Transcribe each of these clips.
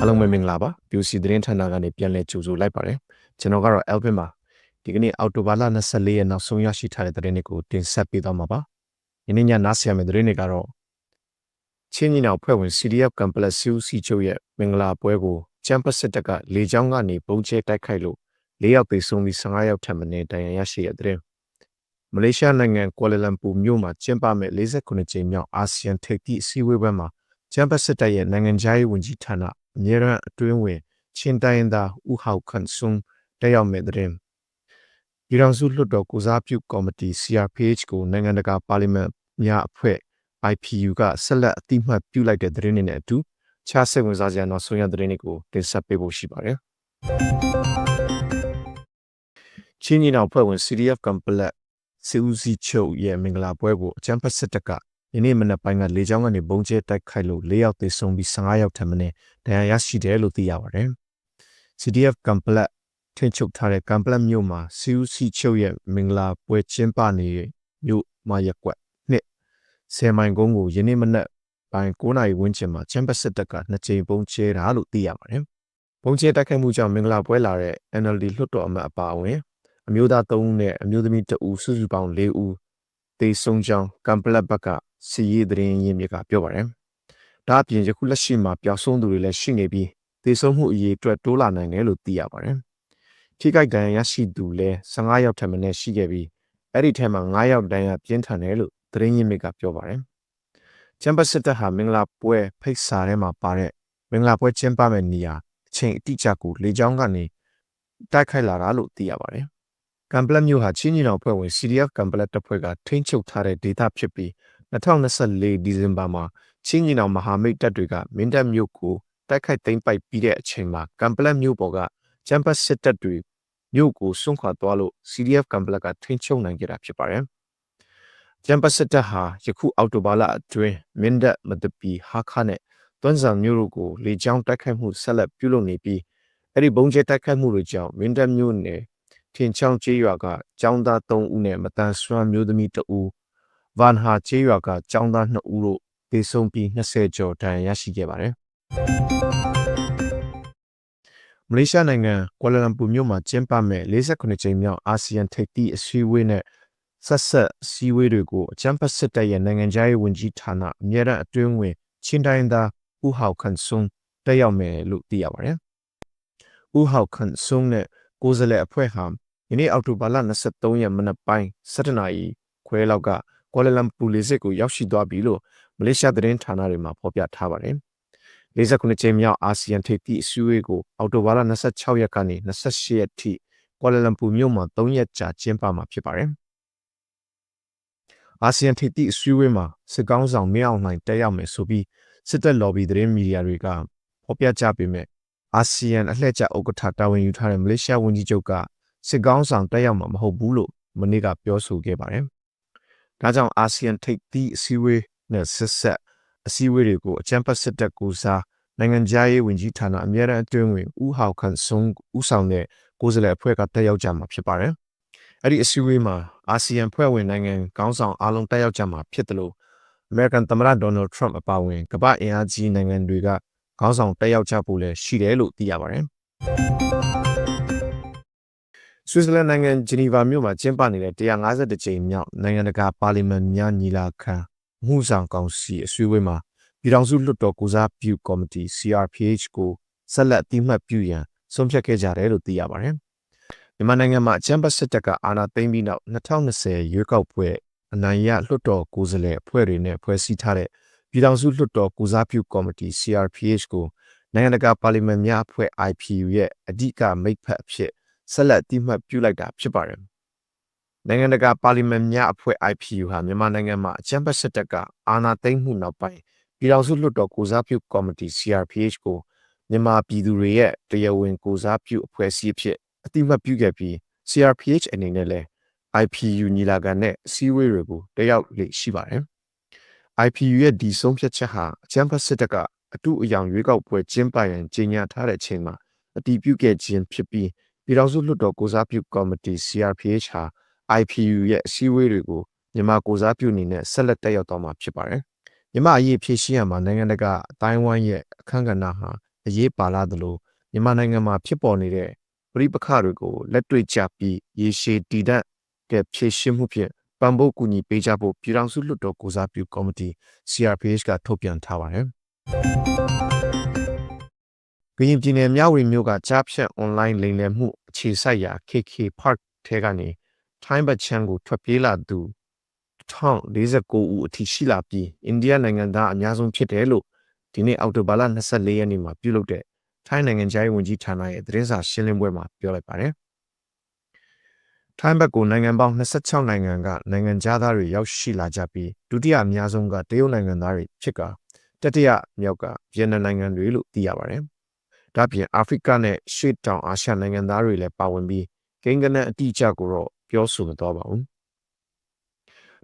အားလုံးပဲမင်္ဂလာပါ PUC သတင်းဌာနကနေပြန်လည်ကြိုဆိုလိုက်ပါတယ်ကျွန်တော်ကတော့ Alvin ပါဒီကနေ့အောက်တိုဘာလ24ရက်နောက်ဆုံးရရှိထားတဲ့သတင်းတွေကိုတင်ဆက်ပေးသွားမှာပါယနေ့ညနားဆင်ရမယ့်သတင်းတွေကတော့ချင်းညီနောင်ဖွဲ့ဝင် CDF Complex CUC ချုပ်ရဲ့မင်္ဂလာပွဲကိုချမ်ပတ်စစ်တပ်ကလေကြောင်းကနေပုံကျဲတိုက်ခိုက်လို့၄ယောက်သေဆုံးပြီး15ယောက်ထပ်မံဒဏ်ရာရရှိတဲ့သတင်းမလေးရှားနိုင်ငံကွာလာလမ်ပူမြို့မှာကျင်းပမဲ့49ကြိမ်မြောက်အာဆီယံထိပ်သီးအစည်းအဝေးပွဲမှာချမ်ပတ်စစ်တပ်ရဲ့နိုင်ငံခြားရေးဝန်ကြီးဌာန အမြဲတမ်းအတွင်းဝင်ချင်းတိုင်းသားဦးဟောက်ခန့်စွန်းတက်ရောက်မဲ့တဲ့ပြည်ထောင်စုလွှတ်တော်ကိုစားပြုကော်မတီ CRPH ကိုနိုင်ငံတကာပါလီမန်များအဖွဲ့ IPU ကဆက်လက်အတိမတ်ပြုလိုက်တဲ့သတင်းတွေနဲ့အတူခြားစိတ်ဝင်စားစရာနောက်ဆုံးရသတင်းတွေကိုတင်ဆက်ပေးဖို့ရှိပါတယ်။ချင်းညီနောင်ဖွဲ့ဝင် CDF Complex စီဦးစီချုပ်ရဲ့မင်္ဂလာပွဲကိုအချမ်းဖတ်စစ်တပ်က ယနေ့မနက်ပိုင်းကလေကြောင်းကနေဘုံကျဲတိုက်ခိုက်လို့၄ယောက်သေဆုံးပြီး15ယောက်ထပ်မံဒဏ်ရာရရှိတယ်လို့သိရပါတယ်။ CDF Complex ထိန်းချုပ်ထားတဲ့ Complex မြို့မှာ CUC ချုပ်ရဲ့မင်္ဂလာပွဲကျင်းပနေတဲ့မြို့မရက်ကွက်နှစ်ဆယ်မိုင်ကုန်းကိုယနေ့မနက်ပိုင်း9နာရီဝန်းကျင်မှာချမ်ပစစ်တပ်ကနှစ်ကြိမ်ဘုံကျဲတာလို့သိရပါတယ်။ဘုံကျဲတိုက်ခိုက်မှုကြောင့်မင်္ဂလာပွဲလာတဲ့ NLD လွှတ်တော်အမတ်အပါအဝင်အမျိုးသား3ဦးနဲ့အမျိုးသမီး2ဦးစုစုပေါင်း4ဦးသေဆုံးကြောင်း Complex ဘက်က စီရေးသတင်းရင်းမြစ်ကပြောပါတယ်။ဒါအပြင်ယခုလက်ရှိမှာပျောက်ဆုံးသူတွေလည်းရှိနေပြီးသေဆုံးမှုအရေးအတွက်တိုးလာနိုင်တယ်လို့သိရပါတယ်။ထိခိုက်ဒဏ်ရာရရှိသူလည်း15ယောက်ထက်မနည်းရှိခဲ့ပြီးအဲ့ဒီထဲမှာ9ယောက်ဒဏ်ရာပြင်းထန်တယ်လို့သတင်းရင်းမြစ်ကပြောပါတယ်။ချမ်ပစစ်တပ်ဟာမင်္ဂလာပွဲဖိတ်စာထဲမှာပါတဲ့မင်္ဂလာပွဲကျင်းပမယ့်နေရာအချိန်အတိအကျကိုလေကြောင်းကနေတိုက်ခိုက်လာတာလို့သိရပါတယ်။ကမ်ပလက်မြို့ဟာချင်းညီနောင်ဖွဲ့ဝင် CDF ကမ်ပလက်တပ်ဖွဲ့ကထိန်းချုပ်ထားတဲ့ဒေသဖြစ်ပြီး 2024ဒီဇင်ဘာမှာချင်းညီနောင်မဟာမိတ်တပ်တွေကမင်းတပ်မြို့ကိုတိုက်ခိုက်သိမ်းပိုက်ပြီးတဲ့အချိန်မှာကမ်ပလက်မြို့ပေါ်ကချမ်ပတ်စစ်တပ်တွေမြို့ကိုစွန့်ခွာသွားလို့ CDF ကမ်ပလက်ကထိန်းချုပ်နိုင်ကြတာဖြစ်ပါတယ်။ချမ်ပတ်စစ်တပ်ဟာယခုအောက်တိုဘာလအတွင်းမင်းတပ်မတပီဟာခါနဲ့တွန်းဆန်မြို့တို့ကိုလေကြောင်းတိုက်ခိုက်မှုဆက်လက်ပြုလုပ်နေပြီးအဲ့ဒီဘုံကျဲတိုက်ခိုက်မှုတွေကြောင့်မင်းတပ်မြို့နယ်ထင်ချောင်းကျေးရွာကကျောင်းသား3ဦးနဲ့မတန်ဆွမ်းမျိုးသမီး2ဦး ဗန်ဟာကျေးရွာကကျောင်းသား2ဦးတို့သေဆုံးပြီး20ကျော်ဒဏ်ရာရရှိခဲ့ပါတယ်။မလေးရှားနိုင်ငံကွာလာလမ်ပူမြို့မှာကျင်းပမဲ့48ကြိမ်မြောက်အာဆီယံထိပ်သီးအစည်းအဝေးနဲ့ဆက်ဆက်အစည်းအဝေးတွေကိုအချမ်းဖတ်စစ်တပ်ရဲ့နိုင်ငံခြားရေးဝန်ကြီးဌာနအမြဲတမ်းအတွင်းဝင်ချင်းတိုင်းသားဦးဟောက်ခန့်စွန်းတက်ရောက်မယ်လို့သိရပါတယ်။ဦးဟောက်ခန့်စွန်းနဲ့ကိုယ်စားလှယ်အဖွဲ့ဟာယနေ့အောက်တိုဘာလ23ရက်မနက်ပိုင်း7:00နာရီခွဲလောက်က ကွာလာလမ်ပူလေစစ်ကိုရောက်ရှိသွားပြီလို့မလေးရှားသတင်းဌာနတွေမှာဖော်ပြထားပါတယ်။49ကြိမ်မြောက်အာဆီယံထိပ်သီးအစည်းအဝေးကိုအောက်တိုဘာလ26ရက်ကနေ28ရက်ထိကွာလာလမ်ပူမြို့မှာ3ရက်ကြာကျင်းပမှာဖြစ်ပါတယ်။အာဆီယံထိပ်သီးအစည်းအဝေးမှာစစ်ကောင်းဆောင်မင်းအောင်လှိုင်တက်ရောက်မယ်ဆိုပြီးစစ်တပ် lobby သတင်းမီဒီယာတွေကဖော်ပြကြပေမဲ့အာဆီယံအလှည့်ကျဥက္ကဋ္ဌတာဝန်ယူထားတဲ့မလေးရှားဝန်ကြီးချုပ်ကစစ်ကောင်းဆောင်တက်ရောက်မှာမဟုတ်ဘူးလို့မနေ့ကပြောဆိုခဲ့ပါတယ်။ ဒါကြောင့်အာဆီယံထိပ်သီးအစည်းအဝေးနဲ့ဆက်ဆက်အစည်းအဝေးတွေကိုအကြံဖတ်စစ်တပ်ကူစားနိုင်ငံခြားရေးဝန်ကြီးဌာနအမြဲတမ်းအတွင်းဝင်ဦးဟောက်ခန့်ဆုံးဦးဆောင်တဲ့ကိုယ်စားလှယ်အဖွဲ့ကတက်ရောက်ကြမှာဖြစ်ပါတယ်။အဲ့ဒီအစည်းအဝေးမှာအာဆီယံဖွဲ့ဝင်နိုင်ငံခေါင်းဆောင်အားလုံးတက်ရောက်ကြမှာဖြစ်တယ်လို့အမေရိကန်သမ္မတဒေါ်နယ်ထရမ့်အပါအဝင်ကမ္ဘာအင်အားကြီးနိုင်ငံတွေကခေါင်းဆောင်တက်ရောက်ကြဖို့လည်းရှိတယ်လို့သိရပါတယ်။ ဆွစ်ဇာလန်နိုင်ငံဂျနီဗာမြို့မှာကျင်းပနေတဲ့150ကြိမ်မြောက်နိုင်ငံတကာပါလီမန်များညီလာခံမှုဆောင်ကောင်စီအစည်းအဝေးမှာပြည်ထောင်စုလွှတ်တော်ကိုစားပြုကော်မတီ CRPH ကိုဆက်လက်အတိမတ်ပြုရန်ဆုံးဖြတ်ခဲ့ကြတယ်လို့သိရပါတယ်။မြန်မာနိုင်ငံမှာအချမ်းပတ်စစ်တပ်ကအာဏာသိမ်းပြီးနောက်2020ရွေးကောက်ပွဲအနိုင်ရလွှတ်တော်ကိုယ်စားလှယ်အဖွဲ့တွေနဲ့ဖွဲ့စည်းထားတဲ့ပြည်ထောင်စုလွှတ်တော်ကိုစားပြုကော်မတီ CRPH ကိုနိုင်ငံတကာပါလီမန်များအဖွဲ့ IPU ရဲ့အဓိကမိတ်ဖက်အဖြစ် ဆက်လက်အတိမတ်ပြုလိုက်တာဖြစ်ပါတယ်နိုင်ငံတကာပါလီမန်များအဖွဲ့ IPU ဟာမြန်မာနိုင်ငံမှာအကြမ်းဖက်စစ်တပ်ကအာဏာသိမ်းမှုနောက်ပိုင်းပြည်ထောင်စုလွှတ်တော်ကိုစားပြုကော်မတီ CRPH ကိုမြန်မာပြည်သူတွေရဲ့တရားဝင်ကိုစားပြုအဖွဲ့အစည်းဖြစ်အတိမတ်ပြုခဲ့ပြီး CRPH အနေနဲ့လည်း IPU ညီလာခံနဲ့အစည်းအဝေးတွေကိုတက်ရောက်လေ့ရှိပါတယ်။ IPU ရဲ့ဒီဆုံးဖြတ်ချက်ဟာအကြမ်းဖက်စစ်တပ်ကအတူအယောင်ရွေးကောက်ပွဲကျင်းပရန်ကြေညာထားတဲ့အချိန်မှာအတည်ပြုခဲ့ခြင်းဖြစ်ပြီး ပြည်ထောင်စုလွှတ်တော်ကိုစားပြုကော်မတီ CRPH ဟာ IPU ရဲ့အစည်းအဝေးတွေကိုမြန်မာကိုစားပြုအနေနဲ့ဆက်လက်တက်ရောက်သွားမှာဖြစ်ပါတယ်။မြန်မာအရေးဖြည့်ရှင်းရမှာနိုင်ငံတကာအတိုင်းဝိုင်းရဲ့အခမ်းကဏ္ဍဟာအရေးပါလာသလိုမြန်မာနိုင်ငံမှာဖြစ်ပေါ်နေတဲ့ပြိပခတွေကိုလက်တွေ့ကျပြီးရေရှည်တည်တံ့တဲ့ဖြည့်ရှင်းမှုဖြင့်ပံ့ပိုးကူညီပေးကြဖို့ပြည်ထောင်စုလွှတ်တော်ကိုစားပြုကော်မတီ CRPH ကထုတ်ပြန်ထားပါတယ်။ ကရင်ပြည်နယ်မြဝတီမြို့ကကြားဖြတ် online လိမ်လည်မှုအခြေစိုက်ရာ KK Park ထဲကနေထိုင်းဘတ်ချန်ကိုထွက်ပြေးလာသူ1049ဦးအထိရှိလာပြီးအိန္ဒိယနိုင်ငံသားအများဆုံးဖြစ်တယ်လို့ဒီနေ့အောက်တိုဘာလ24ရက်နေ့မှာပြုလုပ်တဲ့ထိုင်းနိုင်ငံသားဝန်ကြီးဌာနရဲ့သတင်းစာရှင်းလင်းပွဲမှာပြောလိုက်ပါတယ်။ထိုင်းဘက်ကိုနိုင်ငံပေါင်း26နိုင်ငံကနိုင်ငံသားတွေရောက်ရှိလာကြပြီးဒုတိယအများဆုံးကတရုတ်နိုင်ငံသားတွေဖြစ်ကတတိယမြောက်ကဗီယက်နမ်နိုင်ငံတွေလို့သိရပါတယ်။ ဒါ့ပြင်အာဖရိကနဲ့ရှေ့တောင်အာရှနိုင်ငံသားတွေလည်းပါဝင်ပြီးကိန်းဂဏန်းအတိအကျကိုတော့ပြောဆိုမသွားပါဘူး။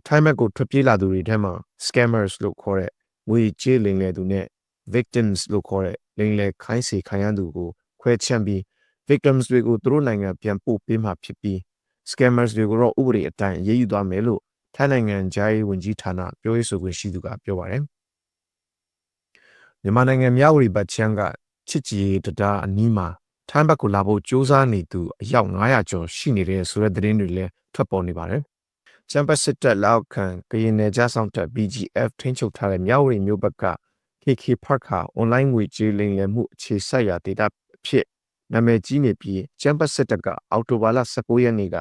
ထိုင်းဘက်ကိုထွက်ပြေးလာသူတွေထဲမှာ scammers လို့ခေါ်တဲ့ငွေကြေးလိမ်လည်သူနဲ့ victims လို့ခေါ်တဲ့လိမ်လည်ခိုင်းစေခံရသူကိုခွဲခြမ်းပြီး victims တွေကိုသူတို့နိုင်ငံပြန်ပို့ပေးမှဖြစ်ပြီး scammers တွေကိုတော့ဥပဒေအတိုင်းအရေးယူသွားမယ်လို့ထိုင်းနိုင်ငံဂျာယီဝန်ကြီးဌာနပြောရေးဆိုခွင့်ရှိသူကပြောပါတယ်။မြန်မာနိုင်ငံမြဝတီဘတ်ချမ်းက ချစ်ကြည်ရေးတံတားအနီးမှာထိုင်းဘက်ကိုလာဖို့စ조사နေသူအယောက်900ကျော်ရှိနေတဲ့ဆိုတဲ့သတင်းတွေလည်းထွက်ပေါ်နေပါတယ်။ချမ်ပတ်စစ်တပ်လောက်ခံကရင်နယ်ကြားဆောင်တပ် BGF ထိန်းချုပ်ထားတဲ့မြဝတီမြို့ဘက်က KK Park ဟာ online ငွေကြေးလိမ်လည်မှုအခြေစိုက်ရာဒေတာဖြစ်နာမည်ကြီးနေပြီးချမ်ပတ်စစ်တပ်ကအော်တိုဘာလ19ရက်နေ့က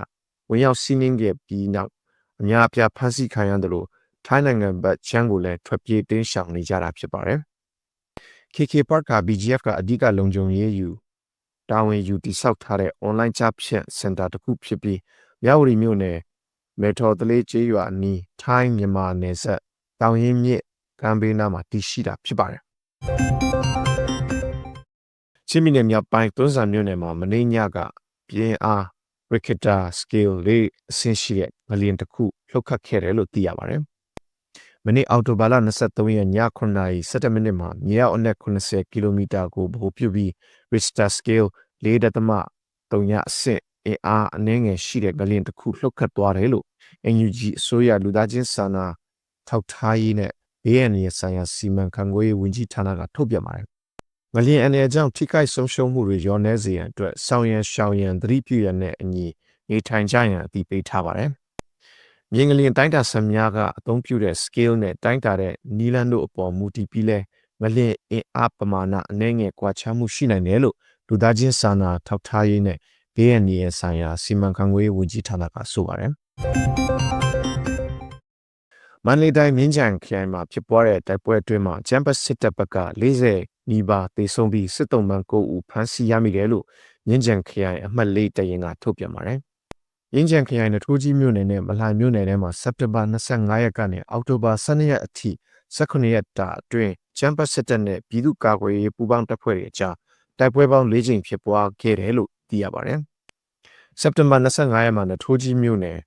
ဝင်ရောက်စီးနင်းခဲ့ပြီးနောက်အများအပြားဖမ်းဆီးခံရတယ်လို့ထိုင်းနိုင်ငံဘက်ချမ်းကိုလည်းထွက်ပြေးတင်းရှောင်နေကြတာဖြစ်ပါတယ်။ KK Park က BGF ကအဓိကလုံခြုံရေးယူတာဝန်ယူတိစောက်ထားတဲ့ online ချဖြန့်စင်တာတစ်ခုဖြစ်ပြီးမြဝတီမြို့နယ်မေထော်တလေးကျေးရွာအနီးထိုင်းမြန်မာနယ်စပ်တောင်ရင်မြစ်ကမ်းဘေးနားမှာတည်ရှိတာဖြစ်ပါတယ်။ချင်းမီနယ်မြောက်ပိုင်းတွန်းဆန်မြို့နယ်မှာမနေ့ညကပြင်းအား cricketer scale လေးအဆင့်ရှိတဲ့ငလျင်တစ်ခုလှုပ်ခတ်ခဲ့တယ်လို့သိရပါတယ်။ မနေ့အောက်တိုဘာလ23ရက်ည9:17မိနစ်မှာမြေအောက်အနက်80ကီလိုမီတာကိုဗဟိုပြုပြီး Richter scale 4.3အဆင့်အင်အားအနည်းငယ်ရှိတဲ့ငလျင်တစ်ခုလှုပ်ခတ်သွားတယ်လို့ NUG အစိုးရလူသားချင်းစာနာထောက်ထားရေးနဲ့ဘေးအန္တရာယ်ဆိုင်ရာစီမံခန့်ခွဲရေးဝန်ကြီးဌာနကထုတ်ပြန်ပါတယ်ငလျင်အနေအကြောင်းထိခိုက်ဆုံးရှုံးမှုတွေရောနှဲစေရန်အတွက်ဆောင်ရန်ရှောင်ရန်သတိပြုရန်နဲ့အညီနေထိုင်ကြရန်အတည်ပြုထားပါတယ်။ မြေငလျင်တိုင်းတာဆံများကအသုံးပြုတဲ့ scale နဲ့တိုင်းတာတဲ့နီလန်တို့အပေါ်မူတည်ပြီးလဲငလျင်အင်အားပမာဏအနည်းငယ်ကွာခြားမှုရှိနိုင်တယ်လို့လူသားချင်းစာနာထောက်ထားရေးနဲ့ဘေးအန္တရာယ်ဆိုင်ရာစီမံခန့်ခွဲရေးဝန်ကြီးဌာနကဆိုပါတယ်။မန္တလေးတိုင်းမြင်းကြံခရိုင်မှာဖြစ်ပွားတဲ့တိုက်ပွဲအတွင်းမှာချမ်ပတ်စစ်တပ်ဘက်က40နီးပါးသေဆုံးပြီးစစ်တုံးမှန်9ဦးဖမ်းဆီးရမိတယ်လို့မြင်းကြံခရိုင်အမှတ်၄တရင်ကထုတ်ပြန်ပါတယ်။ မြင်းကြံခရိုင်နထိုးကြီးမြို့နယ်နဲ့မလှိုင်မြို့နယ်ထဲမှာစက်တင်ဘာ25ရက်ကနေအောက်တိုဘာ12ရက်အထိ18ရက်တာအတွင်းချမ်ပတ်စစ်တပ်နဲ့ပြည်သူ့ကာကွယ်ရေးပူးပေါင်းတပ်ဖွဲ့တွေအကြားတိုက်ပွဲပေါင်း၄ကြိမ်ဖြစ်ပွားခဲ့တယ်လို့သိရပါတယ်။စက်တင်ဘာ25ရက်မှာနထိုးကြီးမြို့နယ်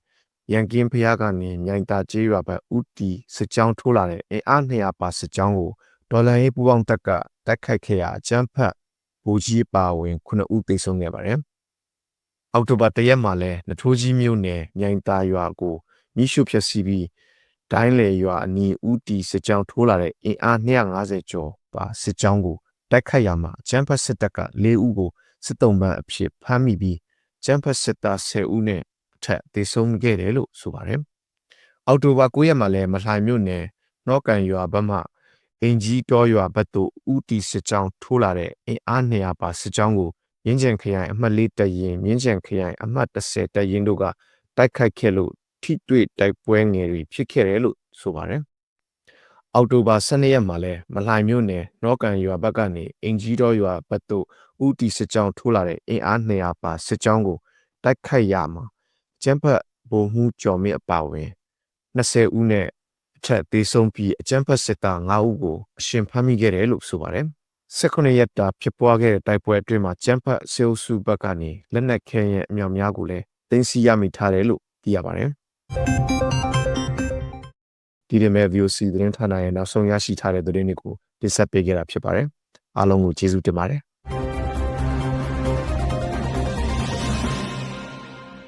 ရန်ကင်းဖျားကနေမြိုင်တာကျေးရွာဘက်ဦးတီစစ်ကြောင်းထိုးလာတဲ့အင်အား200ပါစစ်ကြောင်းကိုဒေါ်လာရေးပူပေါင်းတက်ကတိုက်ခိုက်ခဲ့ရာအကြမ်းဖက်ဘူကြီးပါဝင်9ဦးသေဆုံးခဲ့ပါတယ်။ အောက်တိုဘာ၁ရက်မှာလဲနထိုးကြီးမြို့နယ်မြိုင်သားရွာကိုမိရှုဖျက်ဆီးပြီးဒိုင်းလေရွာအနီးဦးတီစစ်ကြောင်းထိုးလာတဲ့အင်အား250ကျော်ပါစစ်ကြောင်းကိုတိုက်ခိုက်ရမှာကျန်းဖက်စစ်တပ်က၄ဦးကိုစစ်တုံးပန်းအဖြစ်ဖမ်းမိပြီးကျန်းဖက်စစ်သား10ဦးနဲ့အထက်သေဆုံးခဲ့တယ်လို့ဆိုပါတယ်။အောက်တိုဘာ9ရက်မှာလဲမလှိုင်မြို့နယ်နှောကန်ရွာဘက်မှအင်ကြီးတောရွာဘက်သို့ဦးတီစစ်ကြောင်းထိုးလာတဲ့အင်အား200ပါစစ်ကြောင်းကို မြင်းကျန်ခရိုင်အမှတ်၄တရင်မြင်းကျန်ခရိုင်အမှတ်30တရင်တို့ကတိုက်ခိုက်ခဲ့လို့ထိတွေ့တိုက်ပွဲငယ်တွေဖြစ်ခဲ့တယ်လို့ဆိုပါတယ်။အောက်တိုဘာ12ရက်မှာလဲမလှိုင်မြို့နယ်နော့ကန်ရွာဘက်ကနေအင်ကြီးတော်ရွာဘက်သို့ဦးတီစစ်ကြောင်းထိုးလာတဲ့အင်အား200ပါစစ်ကြောင်းကိုတိုက်ခိုက်ရမှာကျန်းဖတ်ဗိုလ်မှူးကျော်မင်းအပါဝင်20ဦးနဲ့အထက်သေးဆုံးပြီးအကြမ်းဖက်စစ်သား9ဦးကိုအရှင်ဖမ်းမိခဲ့တယ်လို့ဆိုပါတယ်။ 18ရက်တာဖြစ်ပွားခဲ့တဲ့တိုက်ပွဲအတွင်းမှာကျန်းဖက်စေအုပ်စုဘက်ကနေလက်နက်ခဲယံအမြောက်များကိုလည်းသိမ်းဆည်းရမိထားတယ်လို့သိရပါတယ်။ဒီဒီမဲ့ VOC သတင်းဌာနရဲ့နောက်ဆုံးရရှိထားတဲ့သတင်းတွေကိုတင်ဆက်ပေးခဲ့တာဖြစ်ပါတယ်။အားလုံးကိုကျေးဇူးတင်ပါတယ်။